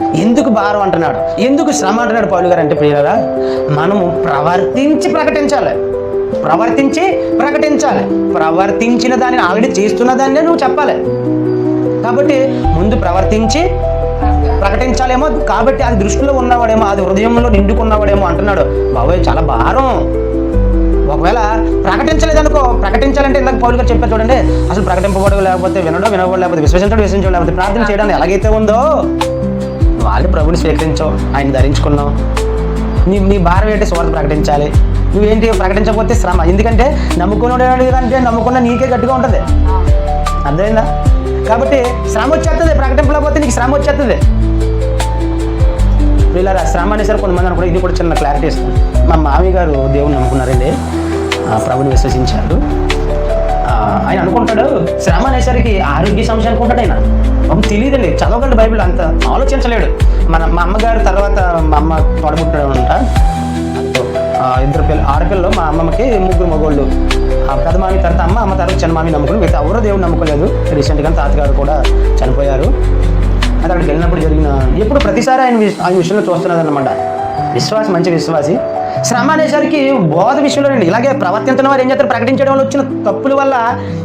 ఎందుకు భారం అంటున్నాడు? ఎందుకు శ్రమ అంటున్నాడు పౌలు గారు అంటే ప్రియులరా? మనము ప్రవర్తించి ప్రకటించాలి. ప్రవర్తించి ప్రకటించాలి. ప్రవర్తించిన దాన్ని ఆల్రెడీ చేస్తున్న దాన్నే నువ్వు చెప్పాలి. కాబట్టి ముందు ప్రవర్తించి ప్రకటించాలేమో కాబట్టి అది దృష్టిలో ఉన్నవాడేమో అది హృదయంలో నిండుకున్నవాడేమో అంటున్నాడు. బాబోయ్ చాలా భారం. ఒకవేళ ప్రకటించలేదనుకో ప్రకటించాలంటే ఇందాక పౌలు గారు చెప్పారు చూడండి అసలు ప్రకటింపబడు లేకపోతే వినడం వినబడు లేకపోతే విశ్వసించడం విశ్వసించడం లేకపోతే ప్రార్థన చేయడానికి ఎలాగైతే ఉందో వాళ్ళు ప్రభుని స్వీకరించావు ఆయన ధరించుకున్నావు. నీ నీ భారం ఏంటి స్వార్థ ప్రకటించాలి? నువ్వేంటి ప్రకటించకపోతే శ్రమ? ఎందుకంటే నమ్ముకున్నాడు అంటే నమ్ముకున్న నీకే గట్టిగా ఉంటుంది. అర్థమైందా? కాబట్టి శ్రమ వచ్చేస్తుంది ప్రకటింపలేకపోతే నీకు శ్రమ వచ్చేస్తుంది వీళ్ళ శ్రమ అనేసరికి కొంతమంది అనుకుంటే ఇది కూడా చిన్న క్లారిటీ ఇస్తుంది. మా మామయ్య గారు దేవుని నమ్ముకున్నారండి. ఆ, ప్రభుని విశ్వసించారు. ఆయన అనుకుంటాడు శ్రమ అనేసరికి ఆరోగ్య సమస్య అనుకుంటాడు ఆయన. పాపం తెలియదండి చదవకండి బైబిల్ అంత. ఆలోచించలేడు. మన మా అమ్మగారు తర్వాత మా అమ్మ తోడబుట్టాడు అనమాట ఇద్దరు పిల్ల ఆడపిల్లలు మా అమ్మమ్మకి ముగ్గురు మగోళ్ళు. ఆ పెద్ద మామి తర్వాత అమ్మ అమ్మ తర్వాత చిన్న మామి నమ్ముకుని మిగతా ఎవరో దేవుడు నమ్ముకోలేదు. రీసెంట్గా తాతగారు కూడా చనిపోయారు. అది అక్కడికి వెళ్ళినప్పుడు జరిగిన ఎప్పుడు ప్రతిసారి ఆయన ఆయన విషయంలో చూస్తున్నది అనమాట విశ్వాసం మంచి విశ్వాసి. శ్రమ అనేసరికి బోధ విషయంలో అండి ఇలాగే ప్రవర్తించడం వారు ఏం చేస్తారు? ప్రకటించడం వల్ల వచ్చిన తప్పుల వల్ల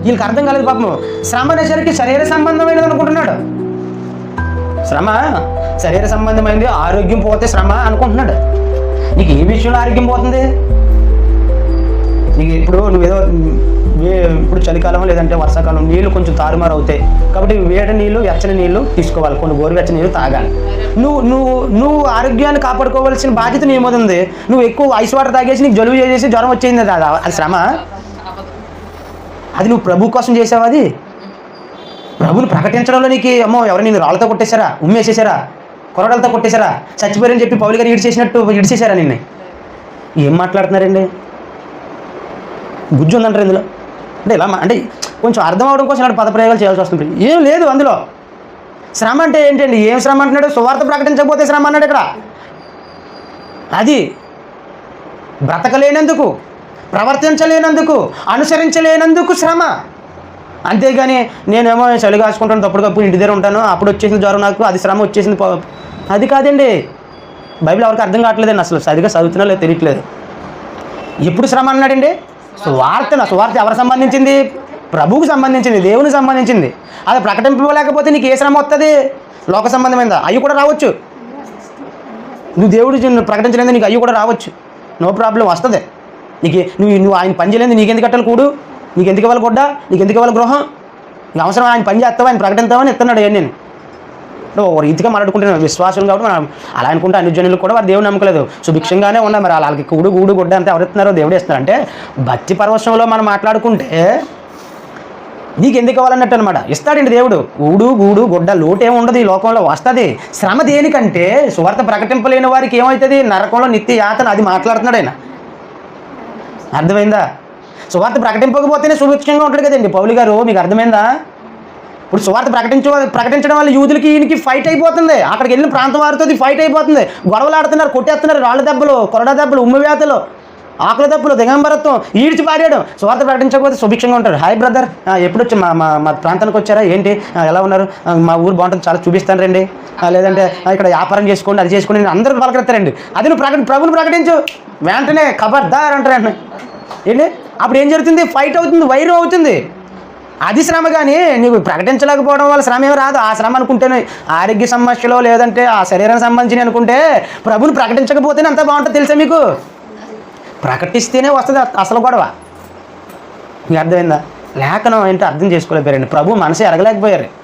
వీళ్ళకి అర్థం కాలేదు పాపం శ్రమ అనేసరికి శరీర సంబంధమైనది అనుకుంటున్నాడు. శ్రమ శరీర సంబంధమైనది ఆరోగ్యం పోతే శ్రమ అనుకుంటున్నాడు. నీకు ఏ విషయంలో ఆరోగ్యం పోతుంది? నీకు ఇప్పుడు నువ్వేదో ఇప్పుడు చలికాలం లేదంటే వర్షాకాలం నీళ్ళు కొంచెం తారుమారు అవుతాయి. కాబట్టి వేడి నీళ్ళు వెచ్చని నీళ్ళు తీసుకోవాలి. కొన్ని గోరువెచ్చని నీళ్ళు తాగాలి. నువ్వు నువ్వు నువ్వు ఆరోగ్యాన్ని కాపాడుకోవాల్సిన బాధ్యత నీ నువ్వు ఎక్కువ ఐస్ వాటర్ తాగేసి నీకు జలుబు చేసేసి జ్వరం వచ్చింది అది అది శ్రమ? అది నువ్వు ప్రభు కోసం చేసావు అది? ప్రభుని ప్రకటించడంలో నీకు అమ్మో ఎవరు నేను రాళ్ళతో కొట్టేశారా? ఉమ్మేసేసారా కొరడలతో కొట్టేశారా? చచ్చిపోయారని చెప్పి పౌలు గారు ఇడిచేసినట్టు ఇడిచేశారా నిన్ను? ఏం మాట్లాడుతున్నారండి? గుజ్జు ఉందంటారు ఇందులో. అంటే ఇలా అంటే కొంచెం అర్థం అవడం కోసం ఇలాంటి పదప్రయోగాలు చేయాల్సి వస్తుంది. ఏం లేదు అందులో. శ్రమ అంటే ఏంటండి? ఏం శ్రమ అంటున్నాడు? సువార్త ప్రకటించకపోతే శ్రమ అన్నాడు ఇక్కడ. అది బ్రతకలేనందుకు ప్రవర్తించలేనందుకు అనుసరించలేనందుకు శ్రమ. అంతేగాని నేనేమో చలి కాసుకుంటాను తప్పుడుకప్పుడు ఇంటి దగ్గర ఉంటాను అప్పుడు వచ్చేసింది జ్వరం నాకు అది శ్రమ వచ్చేసింది అది కాదండి. బైబిల్ ఎవరికి అర్థం కావట్లేదండి అసలు. సరిగా చదువుతున్నా లేదు తెలియట్లేదు. ఎప్పుడు శ్రమ అన్నాడండి? సువార్తన స్వార్థ ఎవరు సంబంధించింది? ప్రభువుకు సంబంధించింది దేవునికి సంబంధించింది. అది ప్రకటింపలేకపోతే నీకు ఏ శ్రమ వస్తుంది లోక సంబంధమైందా? అవి కూడా రావచ్చు. నువ్వు దేవుడు చిన్న ప్రకటించలేదు నీకు అవి కూడా రావచ్చు. నో ప్రాబ్లం వస్తుంది. నీకు నువ్వు నువ్వు ఆయన పని చేయలేదు నీకెందుకు కట్టాలి కూడు? నీకు ఎందుకు ఇవ్వాలి గుడ్డ? నీకు ఎందుకు ఇవ్వాలి గృహం? నీకు అవసరం ఆయన పని చేస్తావా ఆయన ప్రకటిస్తావని ఇస్తున్నాడు నేను. ఒక రీతిగా మాట్లాడుకుంటున్నాను విశ్వాసం కాబట్టి మనం అలా అనుకుంటే అన్ని జనులు కూడా వారు దేవుడు నమ్మకలేదు. సుభిక్షంగానే ఉన్నారు మరి వాళ్ళకి కూడు గూడు గుడ్డ అంతా ఎవరిస్తున్నారో దేవుడు ఇస్తున్నారు అంటే భక్తి పరవశంలో మనం మాట్లాడుకుంటే నీకు ఎందుకు కావాలన్నట్టు అనమాట ఇస్తాడండి దేవుడు. ఊడు గూడు గుడ్డ లోటేం ఉండదు ఈ లోకంలో వస్తుంది. శ్రమ దేనికంటే సువార్త ప్రకటింపలేని వారికి ఏమవుతుంది? నరకంలో నిత్య యాతన అది మాట్లాడుతున్నాడు ఆయన. అర్థమైందా? సువార్త ప్రకటింపకపోతేనే సుభిక్షంగా ఉంటాడు కదండి. పౌలు గారు మీకు అర్థమైందా? ఇప్పుడు సువార్త ప్రకటించ ప్రకటించడం వల్ల యూదులకి ఈయనకి ఫైట్ అయిపోతుంది. అక్కడికి వెళ్ళిన ప్రాంతం వారితో ఫైట్ అయిపోతుంది. గొడవలు ఆడుతున్నారు కొట్టేస్తున్నారు రాళ్ళ దెబ్బలు కొరడ దెబ్బలు ఉమ్మి వ్యాధులు ఆకుల దెబ్బలు దిగంబరత్వం ఈడ్చి పాడాడు సువార్త ప్రకటించకపోతే సుభిక్షంగా ఉంటారు హాయ్ బ్రదర్. ఎప్పుడు వచ్చి మా మా మా ప్రాంతానికి వచ్చారా? ఏంటి? ఎలా ఉన్నారు? మా ఊరు బాగుంటుంది. చాలా చూపిస్తాను రండి. లేదంటే ఇక్కడ వ్యాపారం చేసుకోండి అది చేసుకోండి. నేను అందరూ పలకరిస్తారండి అది నువ్వు ప్రకటి ప్రభుని ప్రకటించు. వెంటనే కబర్దార్ అంటారు ఏంటి? అప్పుడు ఏం జరుగుతుంది? ఫైట్ అవుతుంది వైరం అవుతుంది. అది శ్రమ కానీ నీకు ప్రకటించలేకపోవడం వల్ల శ్రమ ఏమి రాదు. ఆ శ్రమ అనుకుంటేనే ఆరోగ్య సమస్యలో లేదంటే ఆ శరీరానికి సంబంధించి అనుకుంటే ప్రభుని ప్రకటించకపోతేనే అంత బాగుంటుంది తెలుసా మీకు? ప్రకటిస్తేనే వస్తుంది అసలు గొడవ. మీకు అర్థమైందా? లేఖనం ఏంటో అర్థం చేసుకోలేకపోయారండి. ప్రభు మనసు ఎరగలేకపోయారు.